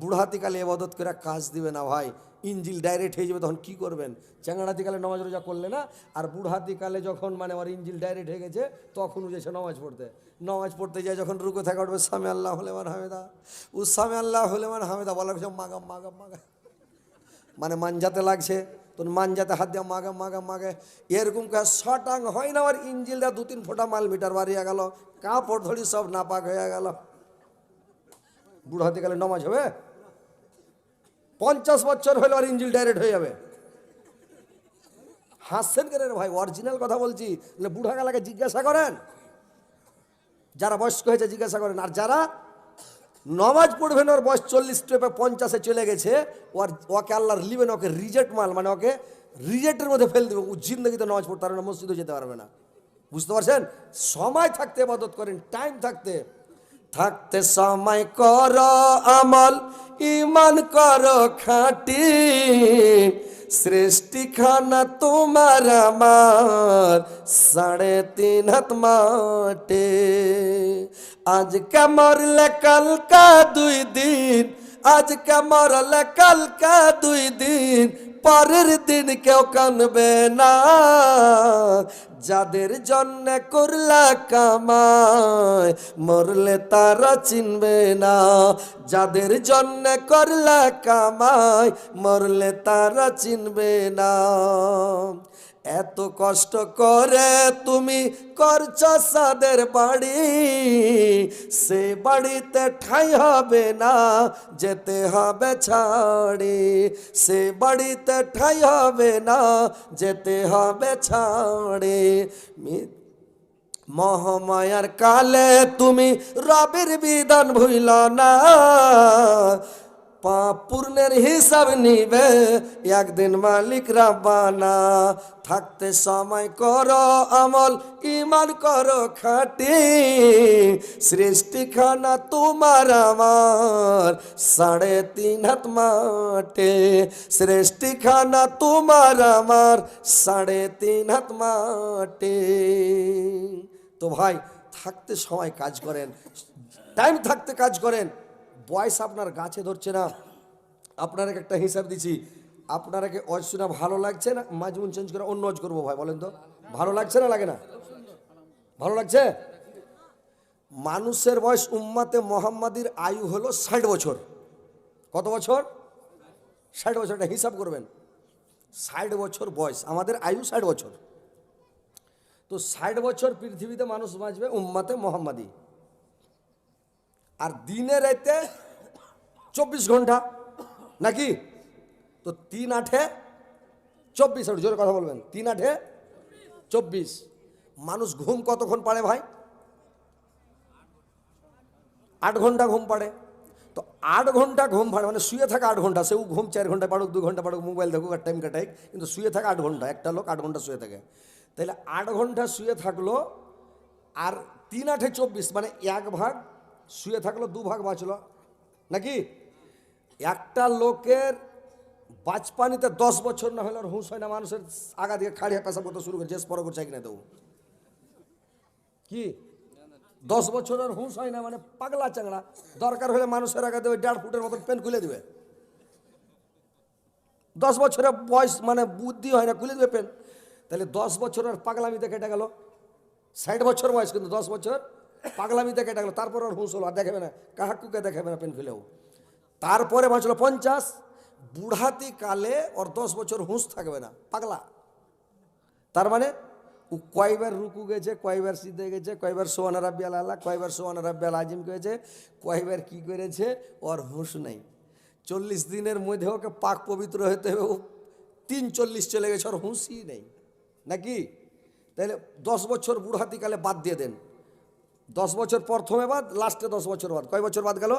বুড়াতিকালে এবাদত করে কাজ দিবে না ভাই। ইঞ্জিল ডাইরেক্ট হয়ে যাবে তখন কি করবেন? চ্যাংড়াতিকালে নামাজ রোজা করলে না, আর বুড়াতিকালে যখন মানে আমার ইঞ্জিল ডাইরেক্ট হয়ে গেছে, তখন উঠেছে নামাজ পড়তে। নামাজ পড়তে যায় যখন রুকো থাকা উঠবে, সামে আল্লাহ হলেমান হামেদা। ও, সামে আল্লাহ হলেমান হামেদা। বলা হচ্ছে মাগাম মাগাম মাগা মানে মানজাতে লাগছে। তোর মানজাতে হাত দিয়ে মাগে মাগে মাগে এরকম কে শটাং হয় না আমার ইঞ্জিলটা দু তিন ফোঁটা মাল মিটার বাড়িয়ে গেল। কাপড় ধরি সব নাপাক হয়ে গেল। বুড়ো গেলে নমাজ হবে? পঞ্চাশ বছর হলে আর ইঞ্জিল ডাইরেক্ট হয়ে যাবে। হাসছেন কেন ভাই? অরিজিনাল কথা বলছি। বুড়া গেলাকে জিজ্ঞাসা করেন। যারা বয়স্ক হয়েছে জিজ্ঞাসা করেন। আর যারা নমাজ পড়বেন, ওর বয়স চল্লিশ স্টেপে পঞ্চাশে চলে গেছে, ওর ওকে আল্লাহর লিবেন ওকে রিজেক্ট মাল মানে ওকে রিজেক্টের মধ্যে ফেল দেবে। ও জিন্দগিতে নমাজ পড়তে পারবে না মসজিদে যেতে পারবে না। বুঝতে পারছেন? সময় থাকতে ইবাদত করেন টাইম থাকতে। থাকতে সময় কর, আমল ইমান কর খাটি। সৃষ্টিখানা তোমার আমার, সাড়ে তিন হাত মাটে। আজকে মরলে কালকা দুই দিন আজকে মরলে কালকা দুই দিন পরের দিন কেউ কানবে না। যাদের জন্য করলা কামায় মরলে তারা চিনবে না। যাদের জন্য করলা কামায় মরলে তারা চিনবে না। এত কষ্ট করে তুমি করছ সাদের বাড়ি। সে বাড়িতে ঠাই হবে না, যেতে হবে ছাড়ি। সে বাড়িতে ঠাই হবে না, যেতে হবে ছাড়ি। মহামায়ার কালে তুমি রবির বিধান ভুইল না। পাপ পূর্ণের হিসাব নিবে। একদিন মালিক রাবানা থাকতে সময় করো, আমল ইমান করো খাটি। সৃষ্টিখানা তোমার আমার, সাড়ে তিন হাত মাটে। সৃষ্টিখানা তোমার আমার, সাড়ে তিন হাত মাটে। তো ভাই, থাকতে সময় কাজ করেন। টাইম থাকতে কাজ করেন। বয়স আপনার গাছে ধরছে না। আপনারা একটা হিসাব দিচ্ছি। আপনারাকে অজ শোনা ভালো লাগছে না? মাজমুন চেঞ্জ করে অন্য অজ করব ভাই, বলেন তো। ভালো লাগছে না লাগে না? ভালো লাগছে? মানুষের বয়স উম্মাতে মোহাম্মদীর আয়ু হলো ষাট বছর। কত বছর? ষাট বছর, একটা হিসাব করবেন। ষাট বছর বয়স, আমাদের আয়ু ষাট বছর। তো ষাট বছর পৃথিবীতে মানুষ বাঁচবে উম্মাতে মোহাম্মদী। আর দিনে রাতে চব্বিশ ঘণ্টা, নাকি? তো তিন আঠে চব্বিশ আর জোরে কথা বলবেন। তিন আঠে চব্বিশ। মানুষ ঘুম কতক্ষণ পারে ভাই? আট ঘণ্টা ঘুম পাড়ে। তো আট ঘণ্টা ঘুম পাড়ে মানে শুয়ে থাকা আট ঘণ্টা। সেও ঘুম চার ঘণ্টা পাড়ুক, দু ঘণ্টা পাড়ুক, মোবাইল দেখুক আর টাইম কাটাই। কিন্তু শুয়ে থাকা আট ঘণ্টা, একটা লোক আট ঘণ্টা শুয়ে থাকে। তাহলে আট ঘণ্টা শুয়ে থাকল আর তিন আঠে চব্বিশ মানে এক ভাগ শুয়ে থাকল, দু ভাগ বাঁচলো। নাকি? একটা লোকের বাজপানিতে দশ বছর না হলে হুঁশ হয় না, মানুষের আগা দিয়ে খাড়িয়া পেশা করতে শুরু করে যে পর করছে কিনা দেবো। কি? দশ বছরের হুঁশ হয় না মানে পাগলা চাংড়া। দরকার হলে মানুষের আগে দেবে দেড় ফুটের মতন পেন খুলে দেবে। দশ বছরের বয়স মানে বুদ্ধি হয় না, খুলে দেবে পেন। তাহলে দশ বছরের পাগলামিতে কেটে গেল। ষাট বছর বয়স কিন্তু দশ বছর পাগলামিতে দেখে গেল তারপর আর হুঁশ হলো, আর দেখাবে না, কাহাকুকে দেখাবে না পেন খুলেও। তারপরে বাঁচলো পঞ্চাশ, বুড়াতি কালে ওর দশ বছর হুঁস থাকবে না, পাগলা। তার মানে ও কয়বার রুকু গেছে, কয়বার সিদ্ধে গেছে, কয়বার সোহানা রাব্বিয়াল আল্লাহ কয়বার সোহানা রাব্বিয়াল আজিম করেছে, কয়বার কি করেছে, ওর হুঁশ নেই। চল্লিশ দিনের মধ্যে ওকে পাক পবিত্র হতে হবে, ও তিন চল্লিশ চলে গেছে, ওর হুঁশই নেই। নাকি? তাহলে দশ বছর বুড়াতিকালে বাদ দিয়ে দেন। দশ বছর প্রথমে বাদ লাস্টে দশ বছর বাদ। কয় বছর বাদ গেল?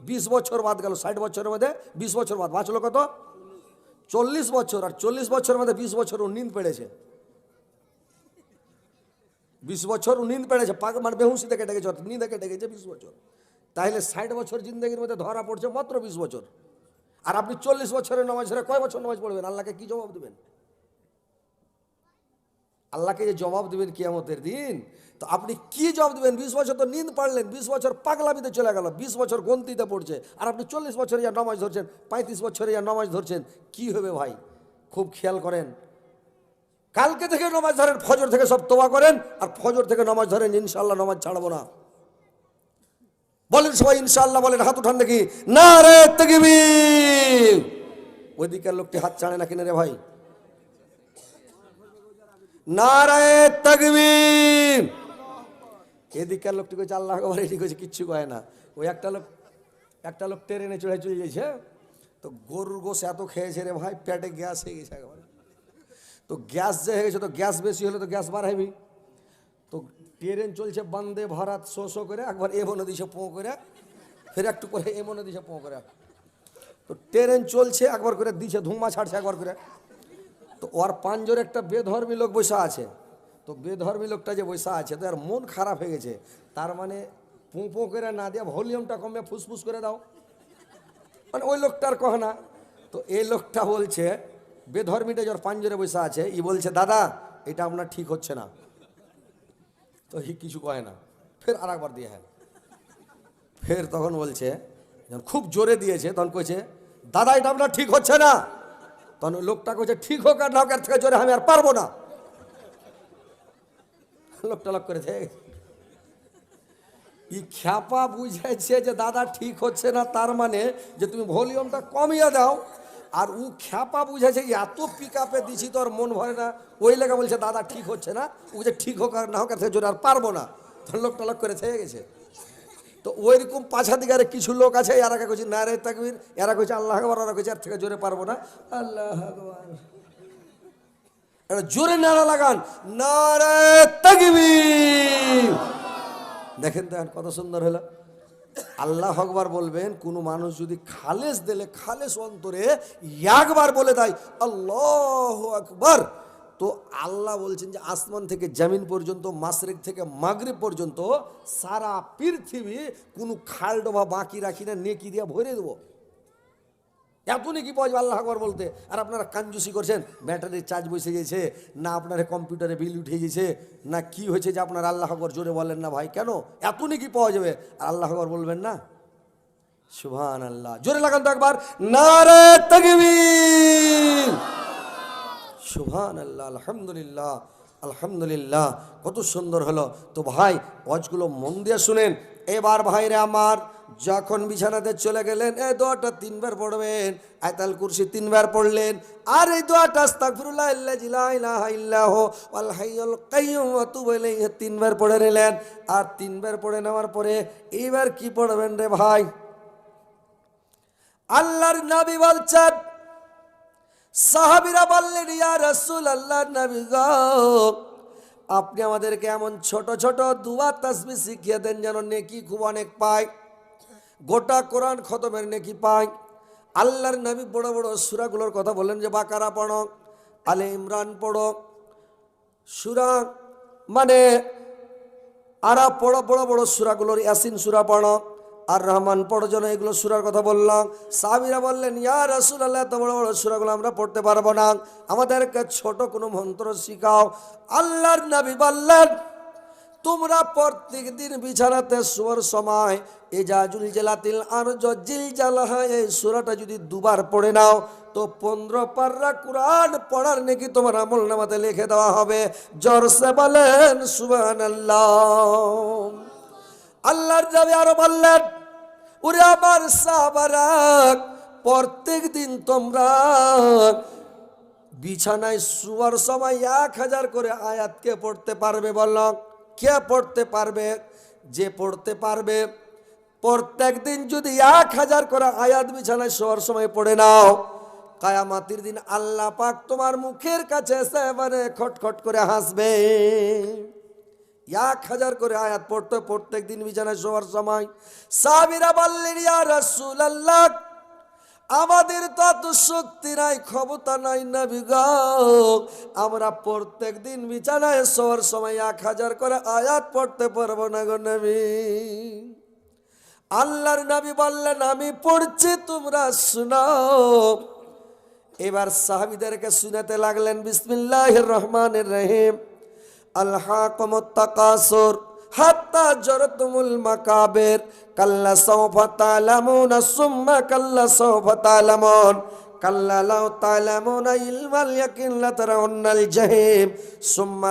বিশ বছর বাদ গেল, ষাট বছরের মধ্যে বিশ বছর বাদ। বাঁচলো কত? চল্লিশ বছর, আর চল্লিশ বছরের মধ্যে বিশ বছর নিন্দ পেড়েছে। বিশ বছর ও নিন্দ পেড়েছে, পাক মানে কেটে গেছে অর্থাৎ নিন্দে কেটে গেছে বিশ বছর। তাহলে ষাট বছর জিন্দগির মধ্যে ধরা পড়ছে মাত্র বিশ বছর। আর আপনি চল্লিশ বছরের নামাজ ছেড়ে কয় বছর নামাজ পড়বেন? আল্লাহকে কি জবাব দেবেন? আল্লাহকে যে জবাব দেবেন কিয়ামতের দিন তো আপনি কি জবাব দেবেন? বিশ বছর তো নিন্দ পারলেন, বিশ বছর পাগলামিতে চলে গেল, বিশ বছর গন্তিতে পড়ছে, আর আপনি চল্লিশ বছরে ইয়া নমাজ ধরছেন, পঁয়ত্রিশ বছরে ইয়া নমাজ ধরছেন, কি হবে ভাই? খুব খেয়াল করেন। কালকে থেকে নমাজ ধরেন, ফজর থেকে সব তোবা করেন, আর ফজর থেকে নমাজ ধরেন ইনশাল্লাহ নমাজ ছাড়বো না। বলেন সবাই ইনশাল্লাহ বলেন, হাত উঠান দেখি। না রে তকবীর। ওইদিকের লোকটি হাত ছাড়ে না কিনে রে ভাই? নারায় তকবীর। এদিকের লোকটি কইছে আল্লাহ আকবার এটি কইছে কিচ্ছু কয় না। ওই একটা লোক একটা লোক ট্রেনে চড়ে চলে গেছে, তো গরুর গোস এত খেয়েছে রে ভাই, পেটে গ্যাস হয়ে গেছে একবারে। তো গ্যাস যে হয়ে গেছে, তো গ্যাস বেশি হলে তো গ্যাস বাড়াইবি। তো ট্রেন চলছে বন্দে ভারত, শো শো করে, একবার এ মনে দিছে পো করে, ফের একটু করে এ মনে দিছে পো করে। তো ট্রেন চলছে একবার করে, দিছে ধুমা ছাড়ছে একবার করে। তো ওর পাঞ্জর একটা বেধর্মী লোক বসে আছে। তো বেধর্মী লোকটা যে বসা আছে, তো আর মন খারাপ হয়ে গেছে। তার মানে পো পো করে না দিয়ে ভলিউমটা কমে ফুসফুস করে দাও। মানে ওই লোকটার কহ না। তো এই লোকটা বলছে, বেধর্মীটা যার পাঞ্জরে বসে আছে, ই বলছে, দাদা, এটা আপনার ঠিক হচ্ছে না। তো হি কিছু কয় না। ফের আর একবার দিয়ে হ্যাঁ। ফের তখন বলছে, যখন খুব জোরে দিয়েছে, তখন কইছে, দাদা, এটা আপনার ঠিক হচ্ছে না। তখন লোকটা কইছে, ঠিক হোক আর না হোক, এর থেকে জোরে আমি আর পারব না। লোকটা লোক করে থেকে ই খ্যাপা বুঝাইছে যে দাদা ঠিক হচ্ছে না, তার মানে যে তুমি ভলিউমটা কমিয়ে দাও। আর ও খ্যাপা বুঝেছে এত পিক আপে দিছি তোর মন ভরে না। ওই লেগে বলছে, দাদা ঠিক হচ্ছে না। ও যে ঠিক হোক আর না হোক থেকে জোরে আর পারব না। তখন টলক করে থেকে গেছে। তো ওইরকম পাছা দিকে আরে কিছু লোক আছে, এরা কইছে, না রে তাকবীর, এরা কইছে আল্লাহ কইছে এর থেকে জোরে পারব না। আল্লাহ জোরে নারা লাগান। নারে দেখেন তো কত সুন্দর হলো। আল্লাহ আকবার বলবেন, কোনো মানুষ যদি খালেস দিলে, খালেস অন্তরে একবার বলে দেয়, আল্লাহ আকবার। তো আল্লাহ বলছেন যে, আসমান থেকে জামিন পর্যন্ত, মাসরিক থেকে মাগরিব পর্যন্ত সারা পৃথিবী কোনো খাল ডোবা বাকি রাখি না, নেকি দিয়ে ভরে দেবো। এত নাকি পাওয়া যাবে আল্লাহ আকবর বলতে? আর আপনারা কাঞ্জুসি করছেন, ব্যাটারির চার্জ বসে গেছে, না আপনার কম্পিউটারে বিল উঠে গেছে, না কি হয়েছে যে আপনার আল্লাহ আকবর জোরে বলেন না ভাই? কেন? এত নাকি পাওয়া যাবে? আর আল্লাহ আকবর বলবেন না? সুভান আল্লাহ জোরে লাগান তো একবার। নারে তকবীর। আল্লাহ আলহামদুলিল্লাহ আলহামদুলিল্লাহ। কত সুন্দর হলো। তো ভাই, ওয়াজগুলো মন দিয়ে শুনেন। এবার ভাইরে আমার যখন বিছানাতে চলে গেলেন এই দোয়াটা তিনবার পড়বেন, আয়তাল কুরসি তিনবার পড়লেন, আর এই দোয়াটা ইল্লাহু তিনবার পড়ে নিলেন, আর তিনবার পড়ে নেওয়ার পরে এইবার কি পড়বেন রে ভাই? আল্লাহর নবী বলছেন, সাহাবিরা বললেন, ইয়া রাসূল আল্লাহ নবী গো, আপনি আমাদেরকে এমন ছোট ছোট দুয়া, তাসবি শিখিয়ে দেন যেন নেকি খুব অনেক পায়। গোটা কোরআন খতমের নেকি পায় আল্লাহর নবী বড় বড় সুরাগুলোর কথা বললেন যে, বাকারা পড়ো, আলে ইমরান পড়ো। সুরা মানে আরা বড় বড় বড় সুরাগুলোর ইয়াসিন সুরা পড়ো। আর রহমান পড়ো যেন এগুলো সুরার কথা বললাম। সাহাবিরা বললেন, ইয়া রাসুল আল্লাহ এত বড় বড় সুরাগুলো আমরা পড়তে পারব না। আমাদেরকে ছোট কোনো মন্ত্র শিখাও। আল্লাহর নবী বললেন, তোমরা প্রত্যেক দিন বিছানাতে শোয়ার সময় এজাজুল জেলাতিল আর জিল জালাহা, এই সুরাটা যদি দুবার পড়ে নাও, তো পনেরো পার্রা কোরআন পড়ার নাকি তোমার আমল নামাতে লিখে দেওয়া হবে। জরসে বলেন সুবান আল্লাহ আল্লাহর যাবে আরও বললেন, ওরে আমার সাবারাক প্রত্যেক দিন তোমরা বিছানায় শুয়ার সময় এক হাজার করে আয়াতকে পড়তে পারবে বলল কে পড়তে পারবে? যে পড়তে পারবে প্রত্যেক দিন যদি এক হাজার করে আয়াত বিছানায় শোয়ার সময় পড়ে নাও, কায়ামাতির দিন আল্লাহ পাক তোমার মুখের কাছে এবারে খটখট করে হাসবে। এক হাজার করে আয়াত পড়তে প্রত্যেক দিন বিছানায় শোয়ার সময় সাবিরা বললেন রাসূল আল্লাহ আমাদের তো এত শক্তি নাই, ক্ষমতা নাই না আমরা প্রত্যেক দিন বিছানায় শোয়ার সময় এক হাজার করে আয়াত পড়তে পারব না গো নবী। আল্লাহর নাবি বললেন, আমি পড়ছি, তোমরা শোনাও। এবার সাহাবিদেরকে শুনাতে লাগলেন বিসমিল্লাহ রহমান রহিম। আল্লাহ তাকাসুর হাত্তা জরতুমুল মাকাবের। কাল্লা সাওফা তালামুনা সুম্মা কাল্লা তালামুন। কাল্লা জাহিম, সুম্মা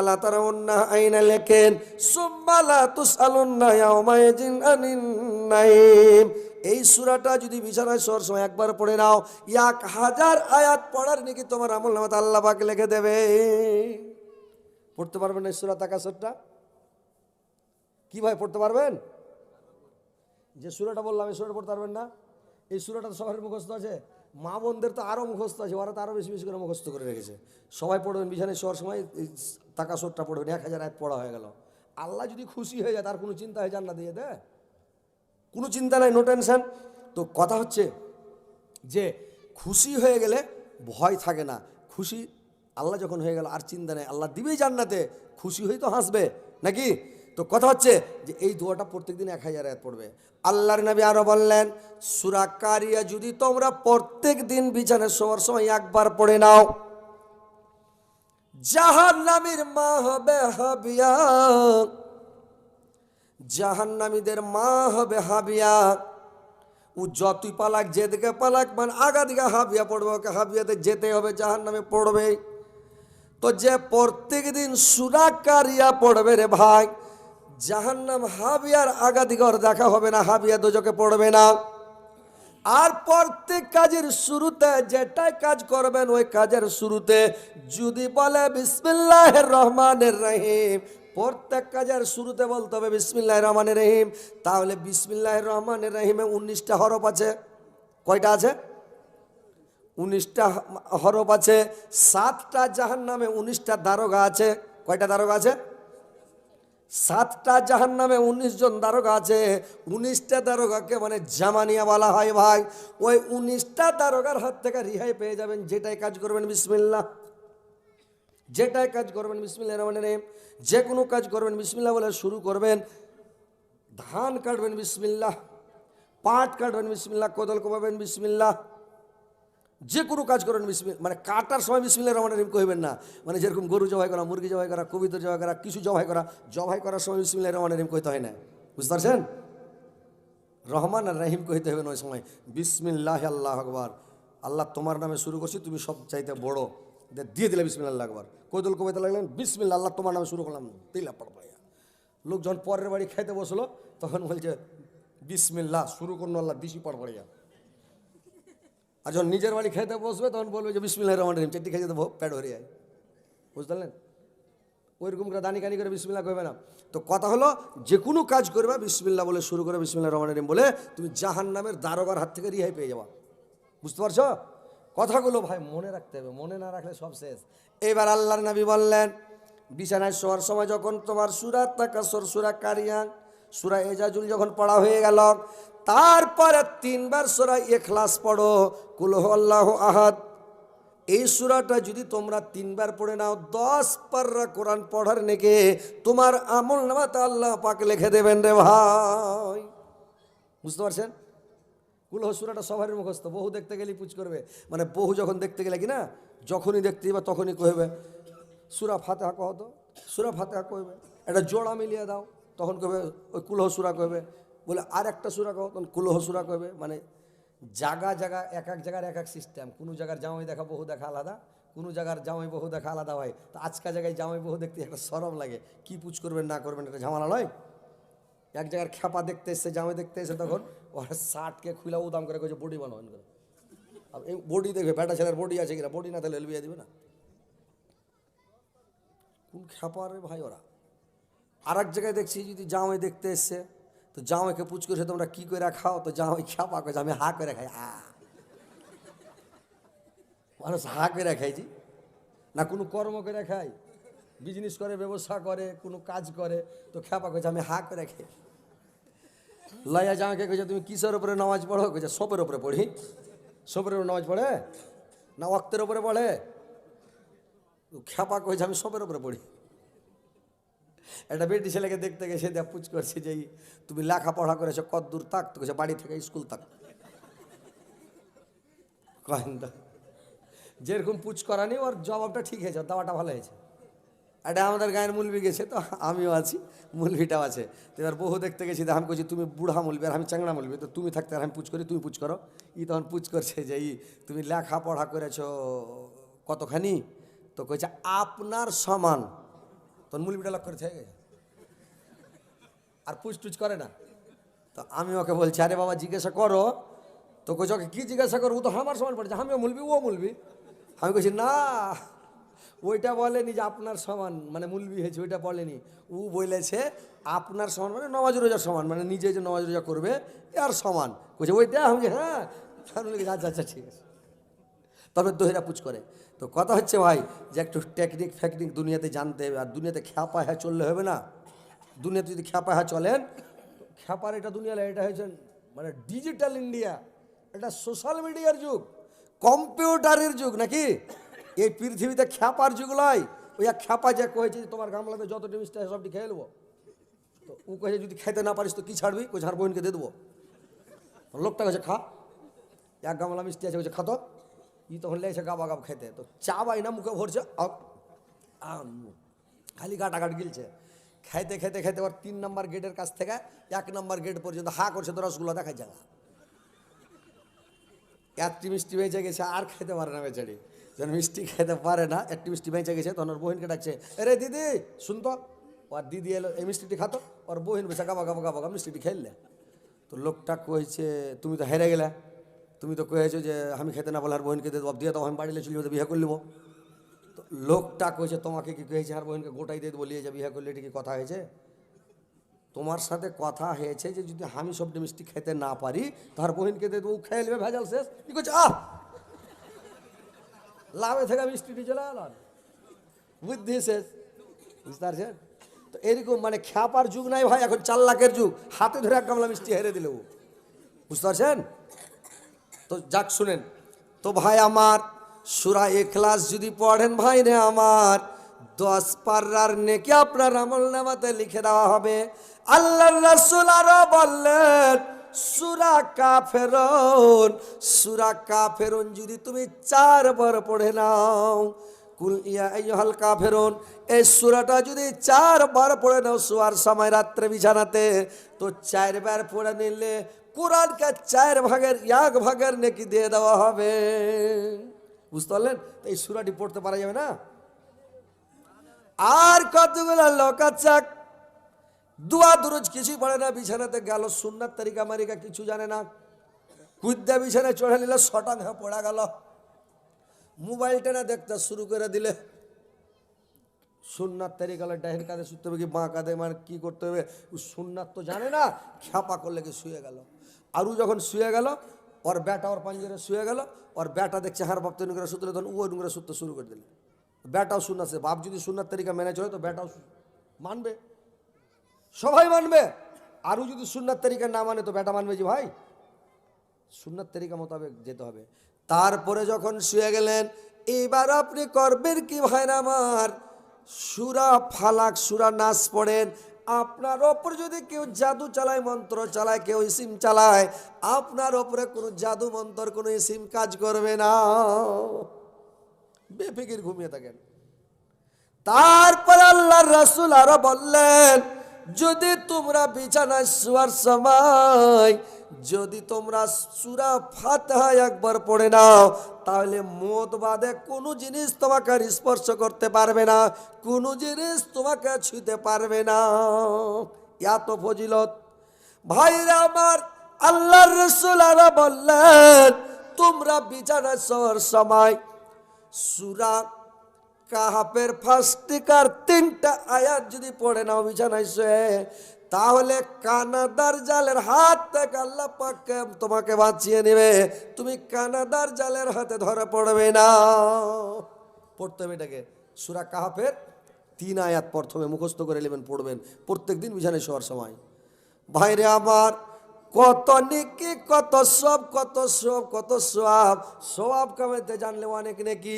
নাঈম এই সুরাটা যদি বিছানায় শোয়ার সময় একবার পড়ে নাও, এক হাজার আয়াত পড়ার নাকি তোমার আমল নামাতে আল্লাহ পাক লিখে দেবে। পড়তে পারবেন এই সূরা তাকাসুরটা? কি ভাই, পড়তে পারবেন? যে সুরাটা বললাম, এই সুরাটা পড়তে পারবেন না? এই সুরাটা সবার মুখস্থ আছে। মা বোনদের তো আরও মুখস্থ আছে, ওরা তো আরও বেশি বেশি করে মুখস্থ করে রেখেছে। সবাই পড়বেন বিছানায় শোয়ার সময় টাকা সোরটা পড়বেন, এক হাজার আয়াত পড়া হয়ে গেল। আল্লাহ যদি খুশি হয়ে যায়, তার কোনো চিন্তা হয় জান্নাত দিয়ে দেয় কোনো চিন্তা নাই নো টেনশন তো কথা হচ্ছে যে, খুশি হয়ে গেলে ভয় থাকে না। খুশি আল্লাহ যখন হয়ে গেল, আর চিন্তা নেই। আল্লাহ দিবেই জান্নাতে। খুশি হয়ে তো হাসবে, নাকি? তো কথা হচ্ছে যে এই দোয়াটা প্রত্যেক দিন এক হাজার আয়াত পড়বে। আল্লাহর নবী আরও বললেন সুরাকারিয়া যদি তোমরা প্রত্যেক দিন বিছানায় শোয়ার সময় একবার পড়ে নাও জাহান নামের মা হবে হাবিয়া। জাহান্নামীদের মা হবে হাবিয়া। ও যতই পালাক, যেদিকে পালাক মানে আগা দিকে হাবিয়া পড়বে, ওকে হাবিয়াতে যেতে হবে, জাহান্নামে পড়বে তো যে প্রত্যেক দিন সুরাকারিয়া পড়বে রে ভাই জাহান্নাম হাবিয়ার আগা দিকে ওর দেখা হবে না, হাবিয়া দুজকে পড়বে না। আর প্রত্যেক কাজের শুরুতে যেটাই কাজ করবেন, ওই কাজের শুরুতে যদি বলে বিসমিল্লাহ রহমানের রহিম, প্রত্যেক কাজের শুরুতে বলতে হবে বিসমিল্লাহ রহমানের রহিম, তাহলে বিসমিল্লাহ রহমানের রহিমে উনিশটা হরফ আছে। কয়টা আছে? উনিশটা হরফ আছে। সাতটা জাহান নামে উনিশটা দারোগা আছে। কয়টা দারোগা আছে? সাতটা জাহান নামে উনিশ জন দারোগা আছে। উনিশটা দারোগাকে মানে জামানিয়া বলা হয় ভাই। ওই উনিশটা দারোগার হাত থেকে রিহাই পেয়ে যাবেন, যেটাই কাজ করবেন বিসমিল্লাহ। যেটাই কাজ করবেন বিসমিল্লাহ রহমান রহিম যে কোনো কাজ করবেন বিসমিল্লা বলে শুরু করবেন। ধান কাটবেন বিসমিল্লাহ। পাট কাটবেন বিসমিল্লাহ, কোদল কোপাবেন বিসমিল্লাহ। যে কোনো কাজ করেন বিসমিল মানে কাটার সময় বিসমিল্লাহ রহমান রহিম কইবেন না। মানে যেরকম গরু জবাই করা, মুরগি জবাই করা, কবিতা জবাই করা, কিছু জবাই করা, জবাই করার সময় বিসমিল্লাহ রহমান রহিম কইতে হয় না। বুঝতে পারছেন? রহমান আর রহিম কহিতে হবে ওই সময়। বিসমিল্লাহ আল্লাহ আকবার। আল্লাহ তোমার নামে শুরু করছি, তুমি সব চাইতে বড়। দিয়ে দিলে বিসমিল্লাহ আল্লাহ আকবার। কৈদল কবিতা লাগলেন? বিসমিল্লা আল্লাহ তোমার নামে শুরু করলাম। দিলা পড় পড়িয়া লোক যখন পরের বাড়ি খাইতে বসল, তখন বলছে, বিসমিল্লাহ, শুরু করল আল্লাহ দিশি পড় পড়িয়া আর যখন নিজের বাড়ি খেতে বসবে, তখন বলবে যে বিসমিল্লাহ রহমান রহিম চারটি খেতে তো প্যাড হয়ে যায়। বুঝতে পারলেন? ওইরকম করে দানি কানি করে বিসমিল্লাহ করবে না। তো কথা হলো, যে কোনো কাজ করবে, বিসমিল্লাহ বলে শুরু করে বিসমিল্লাহ রহমান রহিম বলে তুমি জাহান নামের দারোগার হাত থেকে রিহাই পেয়ে যাবা। বুঝতে পারছ? কথাগুলো ভাই মনে রাখতে হবে, মনে না রাখলে সব শেষ। এবার আল্লাহর নবী বললেন, বিছানায় শোয়ার সময় যখন তোমার সুরাত তাকাসর, সুরা কারিয়াং সুরা এজাজুল যখন পড়া হয়ে গেল, তারপরে তিনবার সুরা এখলাস পড়ো কুলহ আল্লাহ আহাদ। এই সুরাটা যদি তোমরা তিনবার পড়ে নাও, দশ পাররা কোরআন পড়ার নেকে তোমার আমল নামাতে আল্লাহ পাক লিখে দেবেন রে ভাই। বুঝতে পারছেন? কুলহ সুরাটা সবারই মুখস্থ, বহু দেখতে গেলে পুজ করবে। মানে বহু যখন দেখতে গেলে কি না, যখনই দেখতে যাবে তখনই কহবে সুরা ফাতেহা কহ তো, সুরা ফাতেহা কহবে একটা জোড়া মিলিয়ে দাও। তখন কবে ওই কুলহ সুরা কহবে বলে আর একটা সুরা কহ তখন কুলহ সুরা কহবে মানে জাগা জায়গা এক এক জায়গার এক এক সিস্টেম কোনো জায়গার জামাই দেখা বহু দেখা আলাদা, কোনো জায়গার জামাই বহু দেখা আলাদা হয়। তো আজকা জায়গায় জামাই বহু দেখতে একটা সরম লাগে। কি পুচ করবেন, না করবেন একটা ঝামেলা নয়। এক জায়গার খেপা দেখতে এসছে, জামাই দেখতে এসে তখন ওর শার্টকে খুলে উদাম করে কইছে, বডি বানাবেন করে আর এই বডি দেখবে বেটা ছেলের বডি আছে কিনা? বডি না তাহলে এলবিয়া দিবে না। কোন খেপা রে ভাই ওরা? আর এক জায়গায় দেখছি যদি জামাই দেখতে এসছে, তো জামাইকে পুচ করছে তোমরা কি করে খাও? তো জামাই খেপা করেছে আমি হা করে খাই। হা মানুষ হা করে খাইছি না কোনো কর্ম করে খাই বিজনেস করে, ব্যবসা করে, কোনো কাজ করে, তো খেপা কইছে, আমি হা করে খাই। লয়া জামাকে কইছে, তুমি কিসের উপরে নামাজ পড়ো? কইছে সপের উপরে পড়ি। সপের উপরে নামাজ পড়ে? না অক্তের উপরে পড়ে। খেপা কইছে, আমি সপের উপরে পড়ি। একটা বেটি ছেলেকে দেখতে গেছে দেখ পুচ করছে যে তুমি লেখাপড়া করেছ কত দূর তাক তো বাড়ি থেকে স্কুল তাক কহেন যেরকম পুচ করানি ওর জবাবটা ঠিক হয়েছে দাওয়াটা ভালো হয়েছে। এটা আমাদের গায়ের মুলবি গেছে তো, আমিও আছি, মুলবিটাও আছে। তো এবার বহু দেখতে গেছি আমি কইছি, তুমি বুড়া মুলবি আর আমি চাংড়া মুলবি, তো তুমি থাকতে আর আমি পুচ করি, তুমি পুচ করো। ই তখন পুচ করছে যে, ই, তুমি লেখাপড়া করেছ কতখানি? তো কইছে, আপনার সমান। তখন মুলবিটা লক্ষ্য করে থেকে গেছে। আর পুচ টুচ করে না। তো আমি ওকে বলছি, আরে বাবা, জিজ্ঞাসা করো। তো কইছে ওকে কি জিজ্ঞাসা করব? তো আমার সমান পড়েছে। আমিও মুলবি, ও মুলবি। আমি কইছি না, ওইটা বলেনি যে আপনার সমান। মানে মুলবি হয়েছে, ওইটা বলেনি। ও বলেছে, আপনার সমান মানে নমাজ রোজার সমান। মানে নিজে যে নমাজ রোজা করবে আর সমান। কইছে ওইটা? আমি হ্যাঁ। আচ্ছা আচ্ছা ঠিক আছে। তবে দোহেরা পুচ করে। তো কথা হচ্ছে ভাই যে একটু টেকনিক ফেকনিক দুনিয়াতে জানতে হবে, আর দুনিয়াতে খ্যাপা হ্যাঁ চললে হবে না। দুনিয়াতে যদি খ্যাপা হ্যাঁ চলেন খ্যাপার এটা দুনিয়া এটা হয়েছে মানে ডিজিটাল ইন্ডিয়া এটা সোশ্যাল মিডিয়ার যুগ, কম্পিউটারের যুগ নাকি? এই পৃথিবীতে খ্যাপার যুগ নয় ওই এক খ্যাপা যা কয়েছে যে তোমার গামলাতে যত আছে সবটি খেয়ে নেব। তো ও কয়েছে যদি খেতে না পারিস তো কী ছাড়বি? কই ঝাড় বোনকে দিয়ে দেবো। লোকটা কাছে খা, এক গামলা মিষ্টি আছে বলছে খাতো ই তখন লেগেছে গাবা গাব খেতে তো চা বাই না মুখে ভরছে খালি গাটাগাট গিলছে খাইতে খেতে খেতে ওর তিন নম্বর গেটের কাছ থেকে এক নম্বর গেট পর্যন্ত হা করছে তো রসগুলো দেখায় জায়গা একটি মিষ্টি বেঁচে গেছে আর খেতে পারে না বেচারি যখন মিষ্টি খেতে পারে না একটি মিষ্টি বেঁচে গেছে তখন ওর বোহিনকে ডাকছে এরে দিদি শুনতো ওর দিদি এলো এই মিষ্টিটি খাতো ওর বহিন বেছে গাবা গাবা গাবা মিষ্টিটি খেললে তো লোকটা কয়েছে তুমি তো হেরে গেলে তুমি তো কয়েছো যে আমি খেতে না বলে আর বোহিনকে দিয়ে দেবো। দিয়ে তো আমি বাড়িলে চলে যেতে বিয়ে করে নেব। তো লোকটা কয়েছে, তোমাকে কি কয়েছে? আর বোহিনকে গোটাই দিয়ে দেবো। লিয়ে যে, বিয়ে করলে এটা কি কথা হয়েছে? তোমার সাথে কথা হয়েছে যে যদি আমি সবটি মিষ্টি খেতে না পারি, তার বোহিনকে দিয়ে দেবো। খেয়ে নেবে, ভেজাল শেষ। কি করছে আহ! লাভে থেকে মিষ্টিটি চলে গেল বুদ্ধি শেষ। বুঝতে পারছেন? তো এরকম মানে খ্যাপার যুগ নাই ভাই, এখন চার লাখের যুগ। হাতে ধরে এক গামলা মিষ্টি হেরে দিল ও। বুঝতে পারছেন? তো যাক, শুনেন। তো ভাই আমার, সুরা এখলাস যদি পড়েন ভাই রে আমার, দশ পার্রার নেকি আপনার আমল নামাতে লিখে দেওয়া হবে। আল্লাহ রসুল আরও বললেন, সুরা কা কাফেরন, সুরা কা কাফেরন যদি তুমি চারবার পড়ে নাও কুল ইয়া আইয়ুহাল কাফেরুন। এই সূরাটা যদি চারবার পড়ে নাও শোয়ার সময় রাত্রে বিছানাতে, তো চারবার পড়ে নিলে কোরআনকে চার ভাগের এক ভাগের নেকি দিয়ে দেওয়া হবে। বুঝতে পারলেন? তো এই সূরাটি পড়তে পারা যাবে না? আর কতগুলো লোক আছে? দুয়া দুরুজ কিছুই পড়ে না, বিছানাতে গেল সুন্নার তারিকা মারিকা কিছু জানে না। কুদ্দা বিছানায় চড়ে নিলে শটাং হ্যাঁ পড়া গেল। মোবাইলটা না দেখতে শুরু করে দিলে। সুন্নার তারিকালে ডাইন কাঁধে শুতে হবে কি বাঁ কাঁধে মানে কী করতে হবে? ও সুন্নাত তো জানে না, খ্যাপা করলে কি শুয়ে গেল। আরও যখন শুয়ে গেল, ওর ব্যাটা ওর পাঞ্জরে শুয়ে গেল, ওর ব্যাটা দেখছে হার বাপ তৈরি করে সুতলে তখন ও নুংরা সুততে শুরু করে দিলে। ব্যাটাও শুনছে বাপ যদি সুন্নার তারিকা মেনে চলে তো ব্যাটাও মানবে। সবাই মানবে। আরও যদি সুন্নার তারিকা না মানে তো ব্যাটা মানবে যে ভাই সুন্নাত তরিকা মোতাবেক যেতে হবে। তারপরে যখন শুয়ে গেলেন এবার আপনি করবেন কি ভাই আমার? সুরা ফালাক, সুরা নাচ পড়েন। আপনার ওপর যদি কেউ জাদু চালায়, মন্ত্র চালায়, কেউ ইসিম চালায়, আপনার ওপরে কোনো জাদু, মন্ত্র, কোনো ইসিম কাজ করবে না। বেফিকির ঘুমিয়ে থাকেন। তারপর আল্লাহর রাসূল আরও বললেন যদি তোমরা বিছানায় শোয়ার সময়, যদি তোমরা সুরা ফাতহা একবার পড়ে নাও, তাহলে মত বাদে কোনো জিনিস তোমাকে স্পর্শ করতে পারবে না, কোনো জিনিস তোমাকে ছুঁতে পারবে না। এত ফজিলত। ভাইরা আমার, আল্লাহর রসুল আরও বললেন, তোমরা বিছানায় শোয়ার সময় সুরা কাহাপের ফাস্টিকার তিনটা আয়াত যদি পড়ে নাও বিছানায় শুয়ে তাহলে কানাদার জালের হাত থেকে আল্লাহ পাককে তোমাকে বাঁচিয়ে নেবে। তুমি কানাদার জালের হাতে ধরা পড়বে না। পড়তে হবে এটাকে। সুরা কাহাফের তিন আয়াত প্রথমে মুখস্থ করে নেবেন, পড়বেন। প্রত্যেক দিন বিছানায় শোয়ার সময়। ভাইরে আমার কত নেকি, কত সব কত সব কত সব সব কামাইতে জানলে অনেক নেকি,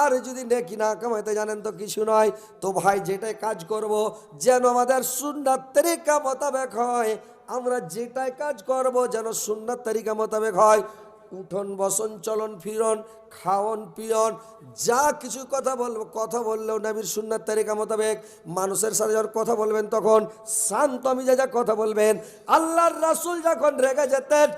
আর যদি নেকি না কামাইতে জানেন তো কিছু নয়। তো ভাই, যেটাই কাজ করব, যেন আমাদের সুন্দর তরিকা মোতাবেক হয়। আমরা যেটাই কাজ করব, যেন সুন্দর তরিকা মোতাবেক হয়। উঠন, বসন, চলন, ফিরন খাওয়ন পিয়ন, যা কিছু কথা বলব কথা বললেও নবীর সুন্নার তারিকা মোতাবেক মানুষের সাথে যখন কথা বলবেন তখন শান্ত মিজাজা যা কথা বলবেন, আল্লাহর রাসূল যখন রেগে যেতেন,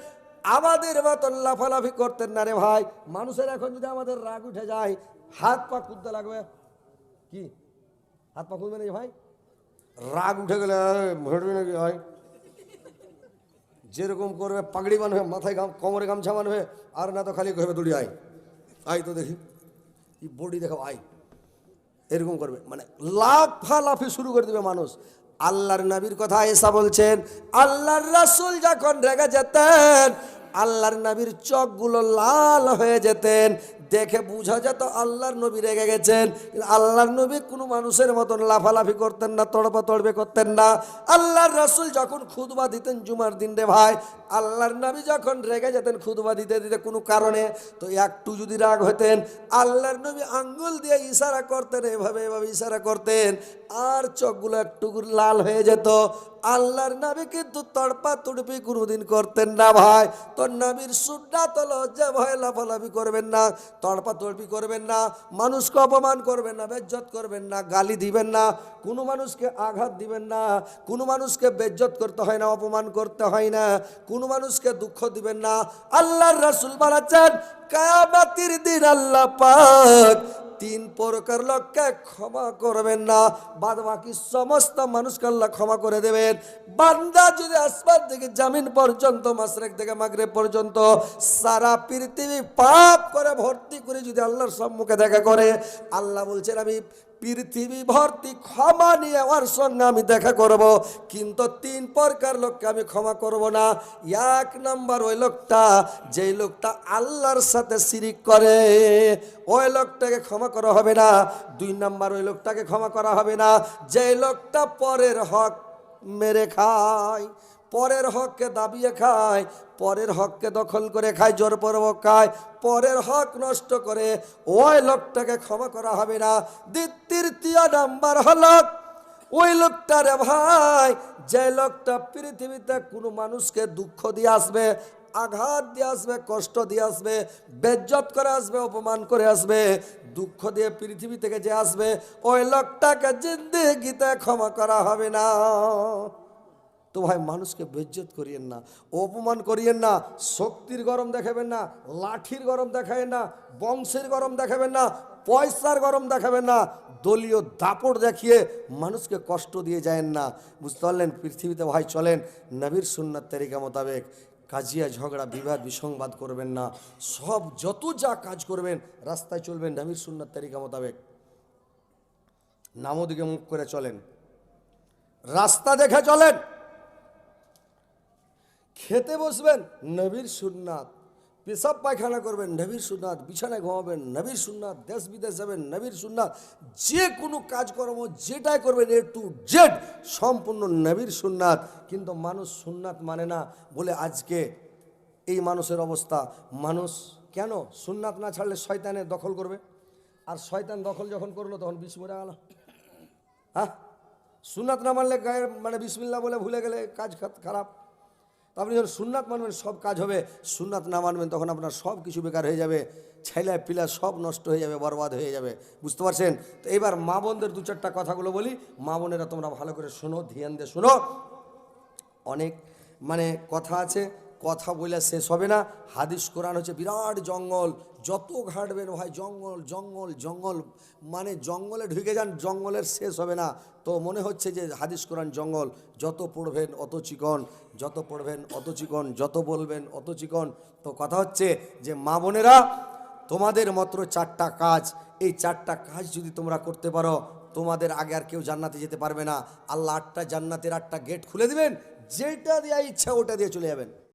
আমাদের মতন লাফালাফি করতেন না রে ভাই। মানুষের এখন যদি আমাদের রাগ উঠে যায়, হাত পা কুদতে লাগবে। কি? হাত পা কুদবে নাকি ভাই? রাগ উঠে গেলে ভাই? যেরকম করবে, পাগড়ি বানবে, মাথায় গাম, কোমরে গামছা বানবে, আর না তো খালি কবে দৌড়ি আয় আয় তো দেখি এই বডি দেখো আয় এরকম করবে মানে লাফা লাফি শুরু করে দেবে মানুষ। আল্লাহর নবীর কথা এসা বলছেন, আল্লাহর রাসুল যখন রেগে যেতেন, আল্লাহর নবীর চোখগুলো লাল হয়ে যেতেন দেখে বোঝা যেত আল্লাহর নবী রেগে গেছেন। আল্লাহর নবী কোনো মানুষের মতন লাফালাফি করতেন না, তড়পা তড়বে করতেন না। আল্লাহর রাসূল যখন খুদবা দিতেন জুমার দিন রে ভাই, আল্লাহর নবী যখন রেগে যেতেন খুদবা দিতে দিতে কোনো কারণে, তো একটু যদি রাগ হতেন, আল্লাহর নবী আঙ্গুল দিয়ে ইশারা করতেন, এভাবে এভাবে ইশারা করতেন, আর চোখগুলো একটু লাল হয়ে যেত। আল্লাহর নবী কিন্তু তড়পা তুড়পি কোনোদিন করতেন না ভাই। তোর নবীর সুন্না তো লজ্জা ভয় লাফালাফি করবেন না, তড়পা তড়পি করবেন না, মানুষকে অপমান করবেন না, বেজ্জত করবেন না, গালি দিবেন না, কোনো মানুষকে আঘাত দিবেন না, কোনো মানুষকে বেজ্জত করতে হয় না, অপমান করতে হয় না, কোনো মানুষকে দুঃখ দিবেন না। আল্লাহর রাসূল বলেছেন কায়ামাতির দিন আল্লাহ পাক তিন প্রকার লোককে ক্ষমা করবেন না। বাদ বাকি সমস্ত মানুষকে আল্লাহ ক্ষমা করে দেবেন। বান্দা যদি আসবার থেকে জামিন পর্যন্ত মাসরেক থেকে মাগরে পর্যন্ত সারা পৃথিবী পাপ করে, ভর্তি করে যদি আল্লাহর সম্মুখে দেখা করে, আল্লাহ বলছেন, আমি পৃথিবী ভর্তি ক্ষমা নিয়ে আমার সঙ্গে আমি দেখা করব, কিন্তু তিন প্রকার লোককে আমি ক্ষমা করব না। এক নম্বর ওই লোকটা, যেই লোকটা আল্লাহর সাথে শিরিক করে, ওই লোকটাকে ক্ষমা করা হবে না। দুই নম্বর ওই লোকটাকে ক্ষমা করা হবে না। যেই লোকটা পরের হক মেরে খায় পরের হককে দাবিয়ে খায়, পরের হককে দখল করে খায়, জোর পর্ব খায়, পরের হক নষ্ট করে, ওই লোকটাকে ক্ষমা করা হবে না। তৃতীয় নাম্বার হল, ওই লোকটা রে ভাই, যে লোকটা পৃথিবীতে কোনো মানুষকে দুঃখ দিয়ে আসবে, আঘাত দিয়ে আসবে, কষ্ট দিয়ে আসবে, বেজ্জত করে আসবে, অপমান করে আসবে, দুঃখ দিয়ে পৃথিবী থেকে যে আসবে, ওই লোকটাকে জিন্দিগিতে ক্ষমা করা হবে না। তো ভাই মানুষকে বেজ্জত করিয়েন না, অপমান করিয়েন না, শক্তির গরম দেখাবেন না, লাঠির গরম দেখাবেন না, বংশের গরম দেখাবেন না, পয়সার গরম দেখাবেন না, দলীয় দাপট দেখিয়ে মানুষকে কষ্ট দিয়ে যায়েন না। বুঝতে পারলেন? পৃথিবীতে ভাই চলেন, নবীর সুন্নার তারিকা মোতাবেক কাজিয়া, ঝগড়া, বিবাদ, বিসংবাদ করবেন না। সব যত যা কাজ করবেন, রাস্তায় চলবেন নবীর সুন্নার তারিকা মোতাবেক। নামদিকে মুখ করে চলেন। রাস্তা দেখে চলেন। খেতে বসবেন, নবীর সুন্নাত। পেশাব পায়খানা করবেন, নবীর সুন্নাত। বিছানায় ঘুমাবেন, নবীর সুন্নাত। দেশ বিদেশ যাবেন, নবীর সুন্নাত। যে কোনো কাজকর্ম যেটাই করবেন, এ টু জেড সম্পূর্ণ নবীর সুন্নাত। কিন্তু মানুষ সুন্নাত মানে না বলে আজকে এই মানুষের অবস্থা। মানুষ কেন সুন্নাত না ছাড়লে শয়তানে দখল করবে? আর শয়তান দখল যখন করল, তখন বিষ মরে গেল হ্যাঁ? সুন্নাত না মানলে গায়ে মানে বিসমিল্লা বলে ভুলে গেলে কাজ খারাপ। আপনি যখন সুননাথ মানবেন, সব কাজ হবে। সুননাথ না মানবেন, তখন আপনার সব কিছু বেকার হয়ে যাবে। ছেলে পিলা সব নষ্ট হয়ে যাবে, বরবাদ হয়ে যাবে। বুঝতে পারছেন? তো এবার মা বোনদের দু চারটা কথাগুলো বলি। মা বোনেরা তোমরা ভালো করে শোনো, ধ্যান দিয়ে শোনো। অনেক মানে কথা আছে। কথা বলে শেষ হবে না। হাদিস, কোরআন হচ্ছে বিরাট জঙ্গল। যত ঘাটবেন ভাই জঙ্গল জঙ্গল জঙ্গল। মানে জঙ্গলে ঢুকে যান, জঙ্গলের শেষ হবে না। তো মনে হচ্ছে যে হাদিস, কোরআন, জঙ্গল, যত পড়বেন অত চিকন, যত পড়বেন অত চিকন, যত বলবেন অত চিকন। তো কথা হচ্ছে যে মা বোনেরা, তোমাদের মাত্র চারটা কাজ। এই চারটা কাজ যদি তোমরা করতে পারো, তোমাদের আগে আর কেউ জান্নাতে যেতে পারবে না। আল্লাহ আটটা জান্নাতের আটটা গেট খুলে দিবেন। যেটা দেওয়া ইচ্ছা ওটা দিয়ে চলে যাবেন।